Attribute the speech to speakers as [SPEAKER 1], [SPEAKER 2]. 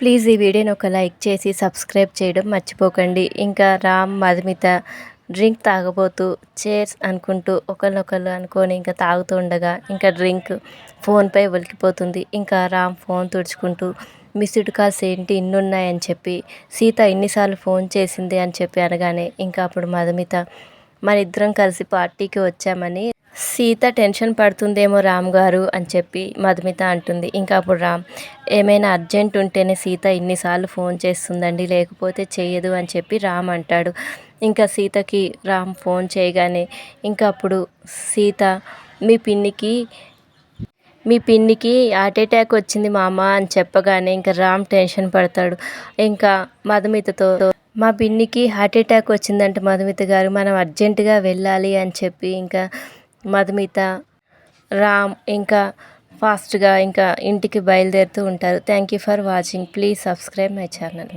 [SPEAKER 1] Please ఈ వీడియోని ఒక లైక్ చేసి సబ్స్క్రైబ్ చేయడం మర్చిపోకండి. ఇంకా రామ్ మధుమిత డ్రింక్ తాగబోతూ చేర్స్ అనుకుంటూ ఒకరినొకరు అనుకొని ఇంకా తాగుతూ ఉండగా ఇంకా డ్రింక్ ఫోన్పై ఒలికిపోతుంది ఇంకా రామ్ ఫోన్ తుడుచుకుంటూ మిస్డ్ కాల్స్ ఏంటి? ఇన్ని ఉన్నాయని చెప్పి సీత ఇన్నిసార్లు ఫోన్ చేసింది అని చెప్పి అనగానే ఇంకా అప్పుడు మధుమిత మన ఇద్దరం కలిసి పార్టీకి వచ్చామని సీత టెన్షన్ పడుతుందేమో రామ్ గారు అని చెప్పి మధుమిత అంటుంది. ఇంకా అప్పుడు రామ్ ఏమైనా అర్జెంట్ ఉంటేనే సీత ఇన్నిసార్లు ఫోన్ చేస్తుందండి లేకపోతే చేయదు అని చెప్పి రామ్ అంటాడు. ఇంకా సీతకి రామ్ ఫోన్ చేయగానే ఇంకా అప్పుడు సీత మీ పిన్నికి మీ పిన్నికి హార్ట్ అటాక్ వచ్చింది మామ అని చెప్పగానే ఇంకా రామ్ టెన్షన్ పడతాడు. ఇంకా మధుమితతో మా పిన్నికి హార్ట్ అటాక్ వచ్చిందంటే మధుమిత గారు మనం అర్జెంటుగా వెళ్ళాలి అని చెప్పి ఇంకా మధుమిత రామ్ ఇంకా ఫాస్ట్గా ఇంకా ఇంటికి బయలుదేరుతూ ఉంటారు. Thank you for watching. Please subscribe my channel.